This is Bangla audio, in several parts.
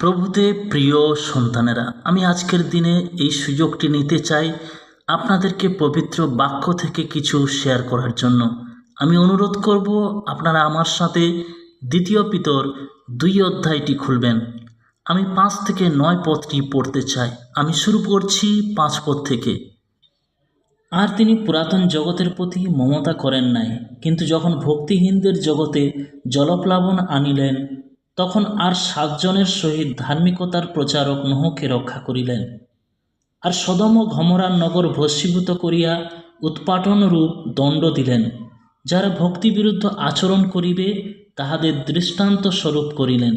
প্রভুতে প্রিয় সন্তানেরা, আমি আজকের দিনে এই সুযোগটি নিতে চাই আপনাদেরকে পবিত্র বাক্য থেকে কিছু শেয়ার করার জন্য। আমি অনুরোধ করব, আপনারা আমার সাথে দ্বিতীয় পিতর দুই অধ্যায়টি খুলবেন। আমি পাঁচ থেকে নয় পথটি পড়তে চাই। আমি শুরু করছি পাঁচ পথ থেকে। আর তিনি পুরাতন জগতের প্রতি মমতা করেন নাই, কিন্তু যখন ভক্তিহীনদের জগতে জলপ্লাবন আনিলেন তখন আর সাতজনের সহিত ধার্মিকতার প্রচারক নহকে রক্ষা করিলেন। আর সদম ও ঘমরার নগর ভস্মীভূত করিয়া উৎপাটন রূপ দণ্ড দিলেন, যারা ভক্তিবিরুদ্ধ আচরণ করিবে তাহাদের দৃষ্টান্ত স্বরূপ করিলেন।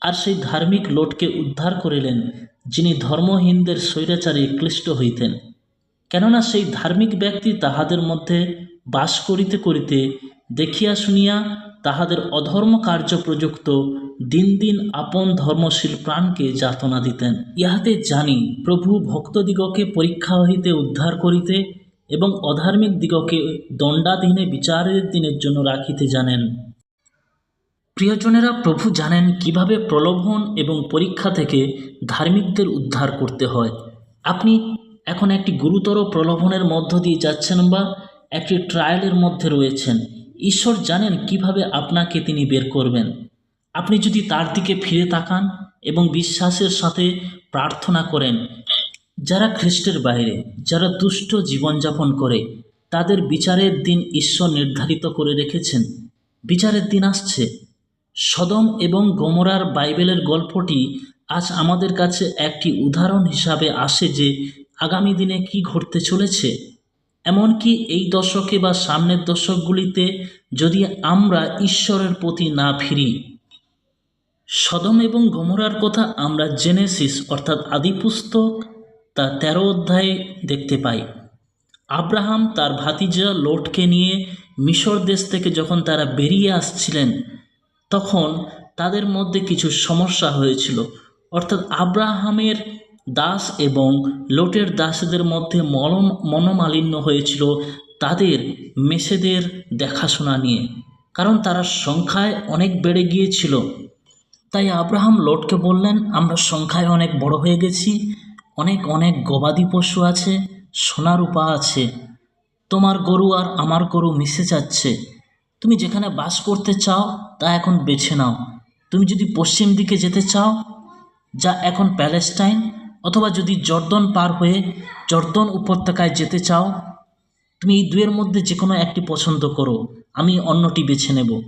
আর সেই ধার্মিক লোটকে উদ্ধার করিলেন, যিনি ধর্মহীনদের স্বৈরাচারে ক্লিষ্ট হইতেন। কেননা সেই ধার্মিক ব্যক্তি তাহাদের মধ্যে বাস করিতে করিতে দেখিয়া শুনিয়া তাহাদের অধর্ম কার্য প্রযুক্ত দিন দিন আপন ধর্মশীল প্রাণকে যাতনা দিতেন। ইহাতে জানি, প্রভু ভক্তদিগকে পরীক্ষা হইতে উদ্ধার করিতে এবং অধার্মিক দিগকে দণ্ডাধীনে বিচারের দিনের জন্য রাখিতে জানেন। প্রিয়জনেরা প্রভু জানেন কীভাবে প্রলোভন এবং পরীক্ষা থেকে ধার্মিকদের উদ্ধার করতে হয়। আপনি এখন একটি গুরুতর প্রলোভনের মধ্য দিয়ে যাচ্ছেন বা একটি ট্রায়ালের মধ্যে রয়েছেন। ঈশ্বর জানেন কীভাবে আপনাকে তিনি বের করবেন। আপনি যদি তার দিকে ফিরে তাকান এবং বিশ্বাসের সাথে প্রার্থনা করেন, যারা খ্রিস্টের বাইরে, যারা দুষ্ট জীবনযাপন করে, তাদের বিচারের দিন ঈশ্বর নির্ধারিত করে রেখেছেন। বিচারের দিন আসছে। সদম এবং গমরার বাইবেলের গল্পটি আজ আমাদের কাছে একটি উদাহরণ হিসাবে আসে যে আগামী দিনে কি ঘটতে চলেছে। এমনকি এই দশকে বা সামনের দশকগুলিতে যদি আমরা ঈশ্বরের প্রতি না ফিরি, সদম এবং গমরার কথা আমরা জেনেসিস অর্থাৎ আদিপুস্তক তা তেরো অধ্যায়ে দেখতে পাই। আব্রাহাম তার ভাতিজা লোটকে নিয়ে মিশর দেশ থেকে যখন তারা বেরিয়ে আসছিলেন, তখন তাদের মধ্যে কিছু সমস্যা হয়েছিল। অর্থাৎ আব্রাহামের দাস এবং লোটের দাসদের মধ্যে মলম, মনোমালিন্য হয়েছিল তাদের মেসেদের দেখাশোনা নিয়ে, কারণ তারা সংখ্যায় অনেক বেড়ে গিয়েছিল। তাই আব্রাহাম লোটকে বললেন, আমরা সংখ্যায় অনেক বড় হয়ে গেছি, অনেক অনেক গবাদি পশু আছে সোনা রূপা আছে, তোমার গরু আর আমার গরু মিশে যাচ্ছে। তুমি যেখানে বাস করতে চাও, তা এখন বেছে নাও। তুমি যদি পশ্চিম দিকে যেতে চাও, যা এখন প্যালেস্টাইন অথবা যদি জর্দন পার হয়ে জর্দন উপত্যকায় যেতে চাও, তুমি এই দুয়ের মধ্যে যে কোনো একটি পছন্দ করো, আমি অন্যটি বেছে নেব।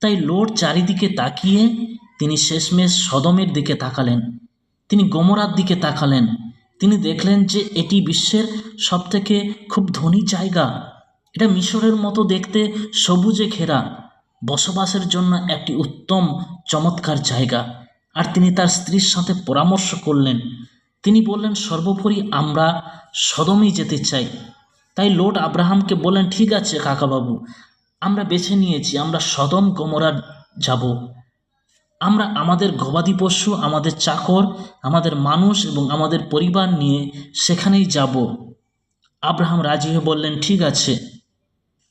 তাই লোড চারিদিকে তাকিয়ে তিনি শেষমেশ সদমের দিকে তাকালেন। তিনি গোমরার দিকে তাকালেন। তিনি দেখলেন যে এটি বিশ্বের সবথেকে খুব ধনী জায়গা। এটা মিশরের মতো দেখতে সবুজে ঘেরা। বসবাসের জন্য একটি উত্তম চমৎকার জায়গা। আর তিনি তার স্ত্রীর সাথে পরামর্শ করলেন। তিনি বললেন, সর্বোপরি আমরা সদমেই যেতে চাই। তাই লোড আব্রাহামকে বললেন, ঠিক আছে কাকাবাবু, আমরা বেছে নিয়েছি, আমরা সদম গমরা যাব। আমরা আমাদের গবাদি পশু, আমাদের চাকর, আমাদের মানুষ এবং আমাদের পরিবার নিয়ে সেখানেই যাব। আব্রাহাম রাজি হয়ে বললেন, ঠিক আছে।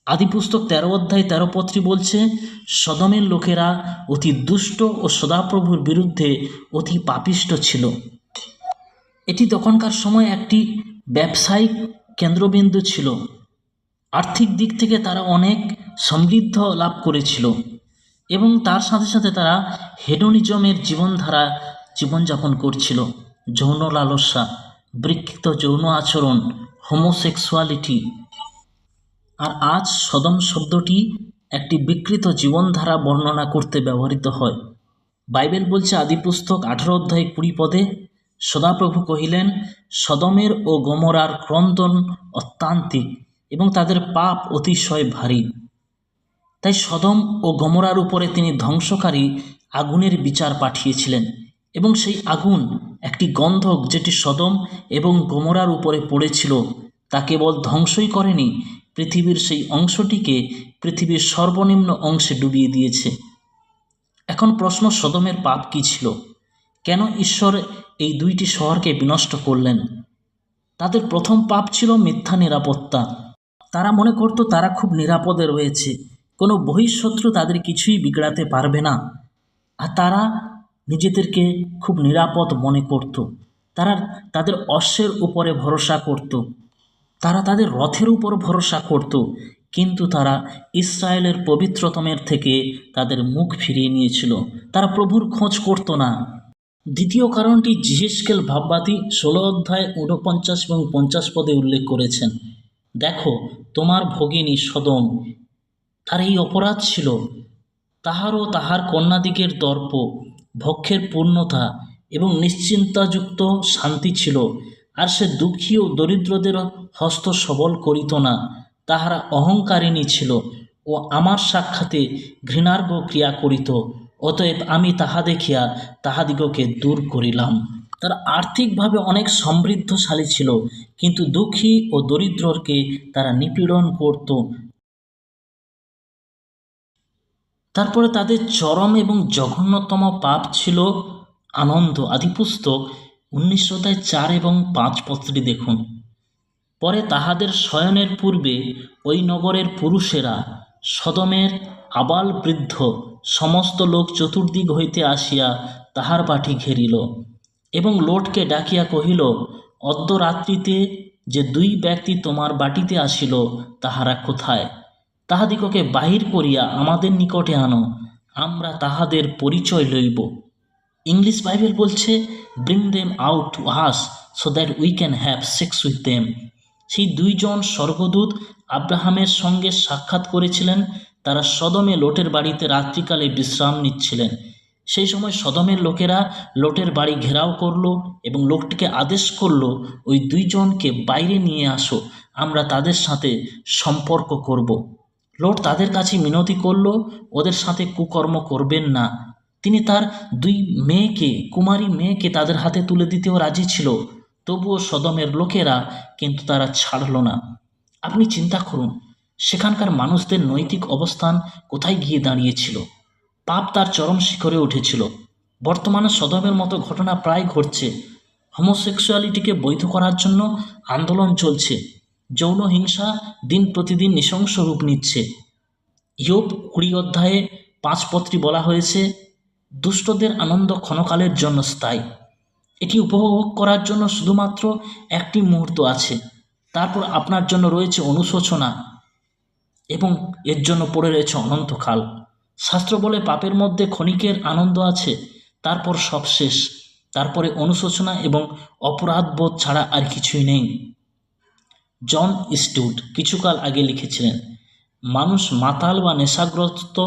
আদিপুস্তক তেরো অধ্যায় তেরো পত্রী বলছে, সদমের লোকেরা অতি দুষ্ট ও সদাপ্রভুর বিরুদ্ধে অতি পাপিষ্ট ছিল। এটি তখনকার সময় একটি ব্যবসায়িক কেন্দ্রবিন্দু ছিল। আর্থিক দিক থেকে তারা অনেক সমৃদ্ধ লাভ করেছিল এবং তার সাথে সাথে তারা হেডোনিজমের জীবনধারা জীবনযাপন করছিল। যৌন লালসা, বিকৃত যৌন আচরণ হোমোসেক্সুয়ালিটি আর আজ সদম শব্দটি একটি বিকৃত জীবনধারা বর্ণনা করতে ব্যবহৃত হয়। বাইবেল বলছে আদিপুস্তক আঠারো অধ্যায় কুড়ি পদে, সদাপ্রভু কহিলেন, সদমের ও গমরার ক্রন্দন অত্যান্তিক এবং তাদের পাপ অতিশয় ভারী। তাই সদম ও গমরার উপরে তিনি ধ্বংসকারী আগুনের বিচার পাঠিয়েছিলেন এবং সেই আগুন একটি গন্ধক যেটি সদম এবং গমরার উপরে পড়েছিল, তা কেবল ধ্বংসই করেনি পৃথিবীর সেই অংশটিকে পৃথিবীর সর্বনিম্ন অংশে ডুবিয়ে দিয়েছে। এখন প্রশ্ন সদমের পাপ কী ছিল? কেন ঈশ্বর এই দুইটি শহরকে বিনষ্ট করলেন? তাদের প্রথম পাপ ছিল মিথ্যা নিরাপত্তা। তারা মনে করত তারা খুব নিরাপদে রয়েছে। কোনো বহিঃশত্রু তাদের কিছুই বিগড়াতে পারবে না। আর তারা নিজেদেরকে খুব নিরাপদ মনে করত। তারা তাদের অশ্বের উপরে ভরসা করত। তারা তাদের রথের উপর ভরসা করত, কিন্তু তারা ইসরায়েলের পবিত্রতমের থেকে তাদের মুখ ফিরিয়ে নিয়েছিল। তারা প্রভুর খোঁজ করত না। দ্বিতীয় কারণটি জিহেসকেল ভাববাদী ষোলো অধ্যায় ঊনপঞ্চাশ এবং পঞ্চাশ পদে উল্লেখ করেছেন। দেখো, তোমার ভগিনী সদম, তার এই অপরাধ ছিল। তাহারও তাহার কন্যাদিগের দর্প, ভক্ষের পূর্ণতা এবং নিশ্চিন্তাযুক্ত শান্তি ছিল। আর সে দুঃখী ও দরিদ্রদের হস্ত সবল করিত না। তাহারা অহংকারিণী ছিল ও আমার সাক্ষাতে ঘৃণার্ঘ ক্রিয়া করিত। অতএব আমি তাহা দেখিয়া তাহাদিগকে দূর করিলাম। তারা আর্থিকভাবে অনেক সমৃদ্ধশালী ছিল, কিন্তু দুঃখী ও দরিদ্রকে তারা নিপীড়ন করত। তারপরে তাদের চরম এবং জঘন্যতম পাপ ছিল আনন্দ আদিপুস্তক। উনিশ অধ্যায় চার এবং পাঁচ পত্রটি দেখুন। পরে তাহাদের শয়নের পূর্বে ওই নগরের পুরুষেরা সদমের আবাল বৃদ্ধ সমস্ত লোক চতুর্দিক হইতে আসিয়া তাহার বাটি ঘেরিল এবং লোটকে ডাকিয়া কহিল, অর্ধরাত্রিতে যে দুই ব্যক্তি তোমার বাটিতে আসিল, তাহারা কোথায়? তাহাদিগকে বাহির করিয়া আমাদের নিকটে আনো, আমরা তাহাদের পরিচয় লইব। ইংলিশ বাইবেল বলছে bring them out to us so that we can have sex with them সেই দুইজন স্বর্গদূত আব্রাহামের সঙ্গে সাক্ষাৎ করেছিলেন। তারা সদমে লোটের বাড়িতে রাত্রিকালে বিশ্রাম নিচ্ছিলেন। সেই সময় সদমের লোকেরা লোটের বাড়ি ঘেরাও করল এবং লোকটিকে আদেশ করল, ওই দুইজনকে বাইরে নিয়ে আসো, আমরা তাদের সাথে সম্পর্ক করব। লোট তাদের কাছে মিনতি করল, ওদের সাথে কুকর্ম করবেন না তিনি তার দুই মেয়েকে, কুমারী মেয়েকে তাদের হাতে তুলে দিতেও রাজি ছিল। তবুও সদমের লোকেরা কিন্তু তারা ছাড়ল না। আপনি চিন্তা করুন, সেখানকার মানুষদের নৈতিক অবস্থান কোথায় গিয়ে দাঁড়িয়েছিল? পাপ তার চরম শিখরে উঠেছিল। বর্তমানে সদমের মতো ঘটনা প্রায় ঘটছে। হোমোসেক্সুয়ালিটিকে বৈধ করার জন্য আন্দোলন চলছে। যৌন হিংসা দিন প্রতিদিন নৃশংস রূপ নিচ্ছে। ইয়োব কুড়ি অধ্যায়ে পাঁচ পত্রী বলা হয়েছে দুষ্টদের আনন্দ ক্ষণকালের জন্য স্থায়ী। এটি উপভোগ করার জন্য শুধুমাত্র একটি মুহূর্ত আছে। তারপর আপনার জন্য রয়েছে অনুশোচনা এবং এর জন্য পড়ে রয়েছে অনন্তকাল। শাস্ত্র বলে পাপের মধ্যে ক্ষণিকের আনন্দ আছে, তারপর সব শেষ। তারপরে অনুশোচনা এবং অপরাধবোধ ছাড়া আর কিছুই নেই। জন স্টুড কিছুকাল আগে লিখেছিলেন, মানুষ মাতাল বা নেশাগ্রস্ত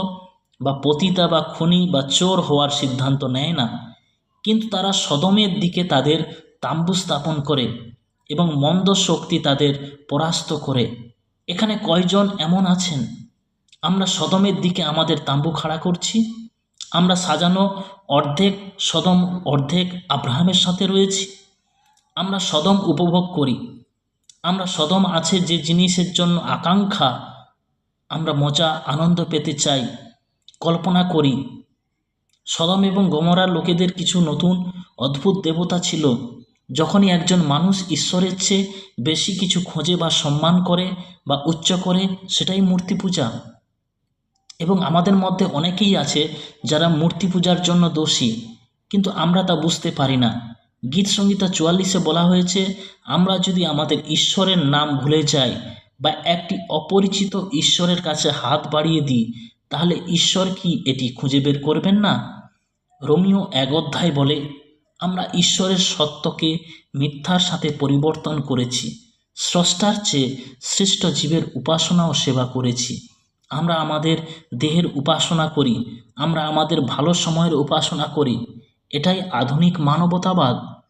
বা পতিতা বা খুনি বা চোর হওয়ার সিদ্ধান্ত নেয় না। কিন্তু তারা সদমের দিকে তাদের তাম্বু স্থাপন করে এবং মন্দ শক্তি তাদের পরাস্ত করে। এখানে কয়জন এমন আছেন? আমরা সদমের দিকে আমাদের তাম্বু খাড়া করছি। আমরা সাজানো অর্ধেক সদম, অর্ধেক আব্রাহামের সাথে রয়েছি। আমরা সদম উপভোগ করি। আমরা সদম আছে যে জিনিসের জন্য আকাঙ্ক্ষা। আমরা মজা, আনন্দ পেতে চাই। কল্পনা করি। সদম এবং গমরার লোকেদের কিছু নতুন, অদ্ভুত দেবতা ছিল। যখনই একজন মানুষ ঈশ্বরের চেয়ে বেশি কিছু খোঁজে বা সম্মান করে বা উচ্চ করে, সেটাই মূর্তি পূজা। এবং আমাদের মধ্যে অনেকেই আছে যারা মূর্তি পূজার জন্য দোষী, কিন্তু আমরা তা বুঝতে পারি না। গীত সংগীতা চুয়াল্লিশে বলা হয়েছে, আমরা যদি আমাদের ঈশ্বরের নাম ভুলে যাই বা একটি অপরিচিত ঈশ্বরের কাছে হাত বাড়িয়ে দিই তাহলে ঈশ্বর কি এটি খুঁজে বের করবেন না? রোমিও এক অধ্যায় বলে, আমরা ঈশ্বরের সত্যকে মিথ্যার সাথে পরিবর্তন করেছি। স্রষ্টার চেয়ে শ্রেষ্ঠ জীবের উপাসনা ও সেবা করেছি। আমরা আমাদের দেহের উপাসনা করি, আমরা আমাদের ভালো সময়ের উপাসনা করি। এটাই আধুনিক মানবতাবাদ।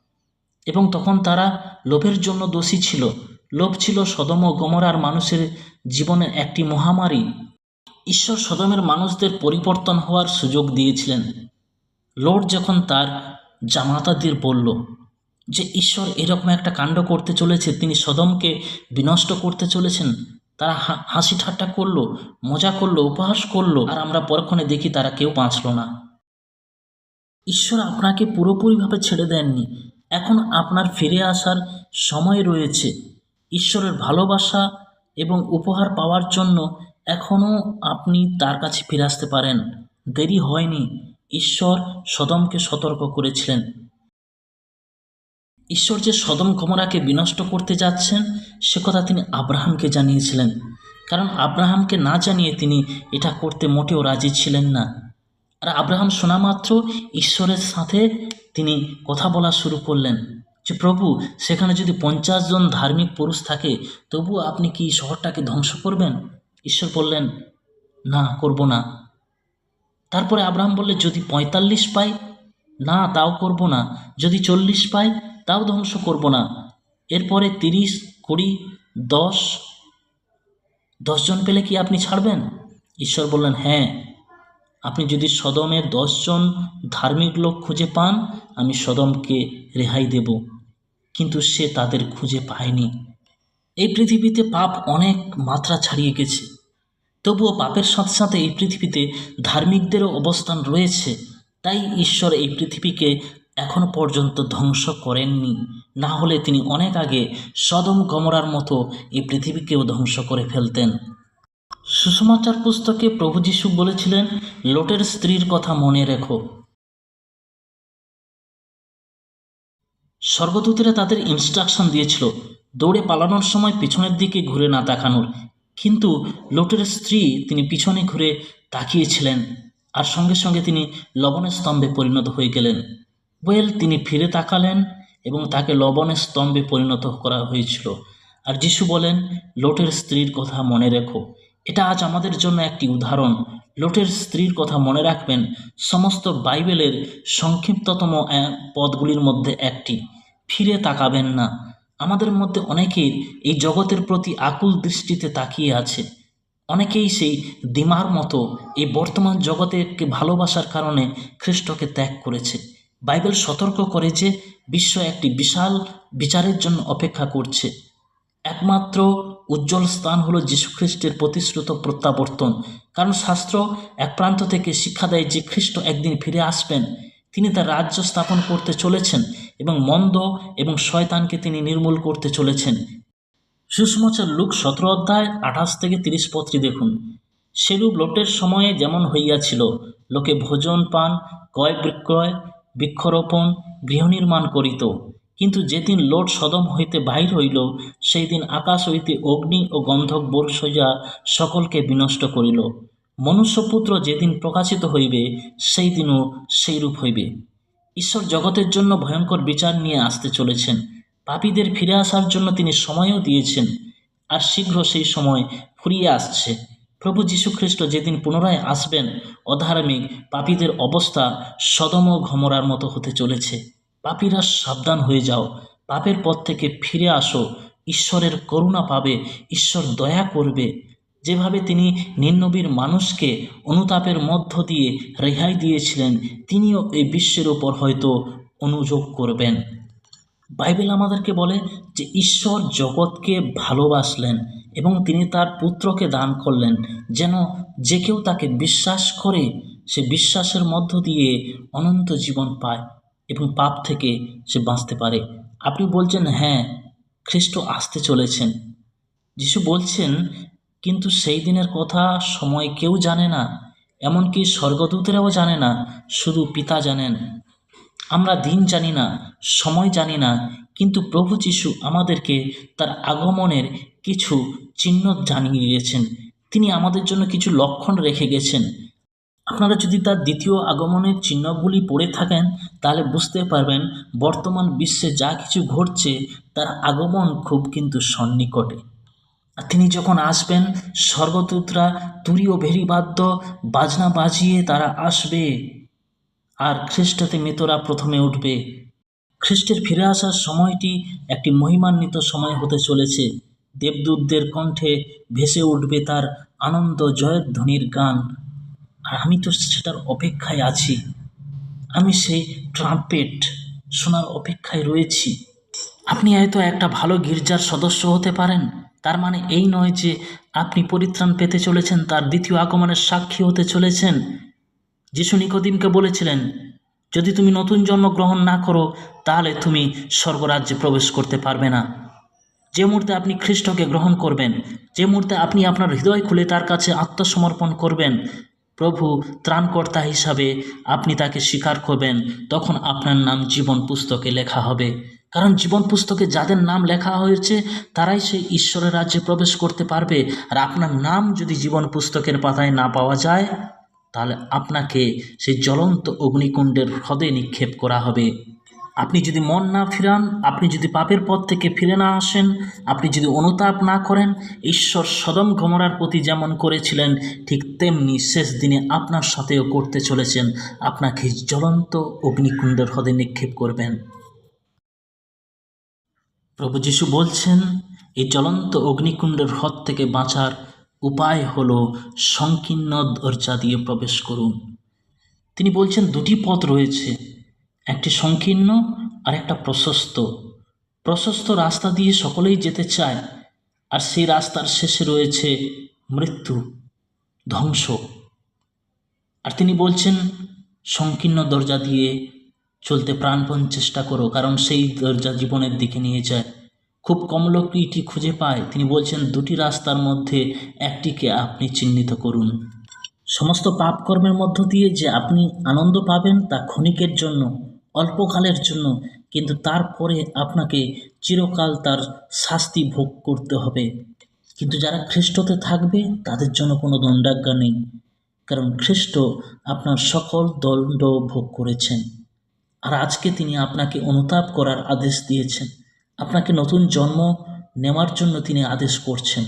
এবং তখন তারা লোভের জন্য দোষী ছিল। লোভ ছিল সদম গমরার মানুষের জীবনের একটি মহামারী। ঈশ্বর সদমের মানুষদের পরিবর্তন হওয়ার সুযোগ দিয়েছিলেন। লোড যখন তার জামাতাদের বলল যে, ঈশ্বর এরকম একটা কাণ্ড করতে চলেছে, তিনি সদমকে বিনষ্ট করতে চলেছেন। তারা হাসি ঠাট্টা করল, মজা করল, উপহাস করল, আর আমরা পরক্ষণে দেখি তারা কেউ বাঁচল না। ঈশ্বর আপনাকে পুরোপুরিভাবে ছেড়ে দেননি। এখন আপনার ফিরে আসার সময় রয়েছে। ঈশ্বরের ভালোবাসা এবং উপহার পাওয়ার জন্য এখনও আপনি তার কাছে ফিরে আসতে পারেন। দেরি হয়নি। ঈশ্বর সদমকে সতর্ক করেছিলেন। ঈশ্বর যে সদম গমরাকে বিনষ্ট করতে যাচ্ছেন, সে কথা তিনি আব্রাহামকে জানিয়েছিলেন। কারণ আব্রাহামকে না জানিয়ে তিনি এটা করতে মোটেও রাজি ছিলেন না। আর আব্রাহাম শোনা মাত্র ঈশ্বরের সাথে তিনি কথা বলা শুরু করলেন যে, প্রভু, সেখানে যদি পঞ্চাশ জন ধার্মিক পুরুষ থাকে তবু আপনি কি শহরটাকে ধ্বংস করবেন? ঈশ্বর বললেন, না, করব না। তারপরে আব্রাহাম বললে যদি পঁয়তাল্লিশ পাই? না, তাও করব না। যদি চল্লিশ পাই, তাও ধ্বংস করব না। এরপরে তিরিশ, কুড়ি, দশ দশজন পেলে কি আপনি ছাড়বেন? ঈশ্বর বললেন হ্যাঁ। আপনি যদি সদমে দশজন ধার্মিক লোক খুঁজে পান, আমি সদমকে রেহাই দেব। কিন্তু সে তাদের খুঁজে পায়নি। এই পৃথিবীতে পাপ অনেক মাত্রা ছাড়িয়ে গেছে। তবুও পাপের সাথে সাথে এই পৃথিবীতে ধার্মিকদেরও অবস্থান রয়েছে। তাই ঈশ্বর এই পৃথিবীকে এখনও পর্যন্ত ধ্বংস করেননি। না হলে তিনি অনেক আগে সদম গমরার মতো এই পৃথিবীকেও ধ্বংস করে ফেলতেন। সুসমাচার পুস্তকে প্রভু যীশু বলেছিলেন, লোটের স্ত্রীর কথা মনে রেখো। স্বর্গদূতেরা তাদের ইনস্ট্রাকশন দিয়েছিল, দৌড়ে পালানোর সময় পিছনের দিকে ঘুরে না তাকানোর। কিন্তু লোটের স্ত্রী তিনি পিছনে ঘুরে তাকিয়েছিলেন আর সঙ্গে সঙ্গে তিনি লবণের স্তম্ভে পরিণত হয়ে গেলেন। ওয়েল তিনি ফিরে তাকালেন এবং তাকে লবণের স্তম্ভে পরিণত করা হয়েছিল। আর যিশু বলেন, লোটের স্ত্রীর কথা মনে রেখো। এটা আজ আমাদের জন্য একটি উদাহরণ। লোটের স্ত্রীর কথা মনে রাখবেন সমস্ত বাইবেলের সংক্ষিপ্ততম পদগুলির মধ্যে একটি। ফিরে তাকাবেন না। আমাদের মধ্যে অনেকেই এই জগতের প্রতি আকুল দৃষ্টিতে তাকিয়ে আছে। অনেকেই সেই দিমার মতো এই বর্তমান জগতেকে ভালোবাসার কারণে খ্রিস্টকে ত্যাগ করেছে। বাইবেল সতর্ক করে যে বিশ্ব একটি বিশাল বিচারের জন্য অপেক্ষা করছে। একমাত্র উজ্জ্বল স্থান হলো যীশুখ্রিস্টের প্রতিশ্রুত প্রত্যাবর্তন। কারণ শাস্ত্র এক প্রান্ত থেকে শিক্ষা দেয় যে খ্রিস্ট একদিন ফিরে আসবেন। তিনি তার রাজ্য স্থাপন করতে চলেছেন এবং মন্দ এবং শয়তানকে তিনি নির্মূল করতে চলেছেন। সুষমাচার লুক সতেরো অধ্যায় আঠাশ থেকে তিরিশ পত্রী দেখুন। সেরূপ লোটের সময়ে যেমন হইয়াছিল, লোকে ভোজন পান, ক্রয় বিক্রয়, বৃক্ষরোপণ, গৃহ নির্মাণ করিত। কিন্তু যেদিন লোট সদম হইতে বাহির হইল, সেই দিন আকাশ হইতে অগ্নি ও গন্ধক বর্ষয়া সকলকে বিনষ্ট করিল। মনুষ্যপুত্র যেদিন প্রকাশিত হইবে সেই দিনও সেইরূপ হইবে। ঈশ্বর জগতের জন্য ভয়ঙ্কর বিচার নিয়ে আসতে চলেছেন। পাপীদের ফিরে আসার জন্য তিনি সময়ও দিয়েছেন, আর শীঘ্র সেই সময় ফুরিয়ে আসছে। প্রভু যীশুখ্রিস্ট যেদিন পুনরায় আসবেন, অধার্মিক পাপীদের অবস্থা সদম ঘমরার মতো হতে চলেছে। পাপীরা সাবধান হয়ে যাও, পাপের পথ থেকে ফিরে আসো। ঈশ্বরের করুণা পাবে, ঈশ্বর দয়া করবে। যেভাবে তিনি নিম্নবীর মানুষকে অনুতাপের মধ্য দিয়ে রেহাই দিয়েছিলেন, তিনিও এই বিশ্বের ওপর হয়তো অনুযোগ করবেন। বাইবেল আমাদেরকে বলে যে ঈশ্বর জগৎকে ভালোবাসলেন এবং তিনি তার পুত্রকে দান করলেন, যেন যে কেউ তাকে বিশ্বাস করে, সে বিশ্বাসের মধ্য দিয়ে অনন্ত জীবন পায় এবং পাপ থেকে সে বাঁচতে পারে। আপনি বলছেন হ্যাঁ খ্রিস্ট আসতে চলেছেন। যিশু বলছেন কিন্তু সেই দিনের কথা সময় কেউ জানে না, এমনকি স্বর্গদূতেরাও জানে না, শুধু পিতা জানেন। আমরা দিন জানি না, সময় জানি না, কিন্তু প্রভু যিশু আমাদেরকে তার আগমনের কিছু চিহ্ন জানিয়ে দিয়েছেন তিনি আমাদের জন্য কিছু লক্ষণ রেখে গেছেন। আপনারা যদি তার দ্বিতীয় আগমনের চিহ্নগুলি পড়ে থাকেন, তাহলে বুঝতে পারবেন বর্তমান বিশ্বে যা কিছু ঘটছে, তার আগমন খুব কিন্তু সন্নিকটে। তিনি যখন আসবেন, স্বর্গদূতরা তুরী ও ভেরিবাদ্য বাজনা বাজিয়ে তারা আসবে। আর খ্রিস্টতে মৃতরা প্রথমে উঠবে। খ্রিস্টের ফিরে আসার সময়টি একটি মহিমান্বিত সময় হতে চলেছে। দেবদূতদের কণ্ঠে ভেসে উঠবে তার আনন্দ জয়ধ্বনির গান। আর আমি তো সেটার অপেক্ষায় আছি। আমি সেই ট্রাম্পেট শোনার অপেক্ষায় রয়েছি। আপনি হয়তো একটা ভালো গির্জার সদস্য হতে পারেন। তার মানে এই নয় যে আপনি পরিত্রাণ পেতে চলেছেন, তার দ্বিতীয় আগমনের সাক্ষী হতে চলেছেন। যিশু নিকোদিমকে বলেছিলেন, যদি তুমি নতুন জন্ম গ্রহণ না করো, তাহলে তুমি স্বর্গরাজ্যে প্রবেশ করতে পারবে না। যে মুহূর্তে আপনি খ্রিস্টকে গ্রহণ করবেন, যে মুহূর্তে আপনি আপনার হৃদয় খুলে তার কাছে আত্মসমর্পণ করবেন, প্রভু ত্রাণকর্তা হিসাবে আপনি তাকে স্বীকার করবেন, তখন আপনার নাম জীবন পুস্তকে লেখা হবে। কারণ জীবন পুস্তকে যাদের নাম লেখা হয়েছে, তারাই সেই ঈশ্বরের রাজ্যে প্রবেশ করতে পারবে। আর আপনার নাম যদি জীবন পুস্তকের পাতায় না পাওয়া যায়, তাহলে আপনাকে সেই জ্বলন্ত অগ্নিকুণ্ডের হ্রদে নিক্ষেপ করা হবে। আপনি যদি মন না ফিরান, আপনি যদি পাপের পথ থেকে ফিরে না আসেন, আপনি যদি অনুতাপ না করেন, ঈশ্বর সদম গমরার প্রতি যেমন করেছিলেন, ঠিক তেমনি শেষ দিনে আপনার সাথেও করতে চলেছেন। আপনাকে জ্বলন্ত অগ্নিকুণ্ডের হ্রদে নিক্ষেপ করবেন। প্রভু যিশু বলছেন, এই জ্বলন্ত অগ্নিকুণ্ডের হ্রদ থেকে বাঁচার উপায় হলো সংকীর্ণ দরজা দিয়ে প্রবেশ করুন। তিনি বলছেন, দুটি পথ রয়েছে, একটি সংকীর্ণ আর একটা প্রশস্ত। প্রশস্ত রাস্তা দিয়ে সকলেই যেতে চায়, আর সেই রাস্তার শেষে রয়েছে মৃত্যু, ধ্বংস। আর তিনি বলছেন, সংকীর্ণ দরজা দিয়ে চলতে প্রাণপণ চেষ্টা করো, কারণ সেই দরজা জীবনের দিকে নিয়ে যায়। খুব কম লোকই এটি খুঁজে পায়। তিনি বলছেন, দুটি রাস্তার মধ্যে একটিকে আপনি চিহ্নিত করুন। সমস্ত পাপকর্মের মধ্য দিয়ে যে আপনি আনন্দ পাবেন তা ক্ষণিকের জন্য, অল্পকালের জন্য, কিন্তু তারপরে আপনাকে চিরকাল তার শাস্তি ভোগ করতে হবে। কিন্তু যারা খ্রিস্টতে থাকবে, তাদের জন্য কোনো দণ্ডাজ্ঞা নেই, কারণ খ্রিস্ট আপনার সকল দণ্ড ভোগ করেছেন। আর আজকে তিনি আপনাকে অনুতাপ করার আদেশ দিয়েছেন। আপনাকে নতুন জন্ম নেওয়ার জন্য তিনি আদেশ করছেন।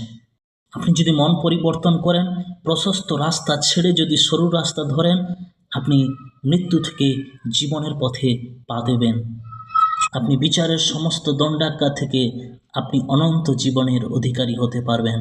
আপনি যদি মন পরিবর্তন করেন, প্রশস্ত রাস্তা ছেড়ে যদি সরু রাস্তা ধরেন, আপনি মৃত্যু থেকে জীবনের পথে পা দেবেন। আপনি বিচারের সমস্ত দণ্ডাজ্ঞা থেকে আপনি অনন্ত জীবনের অধিকারী হতে পারবেন।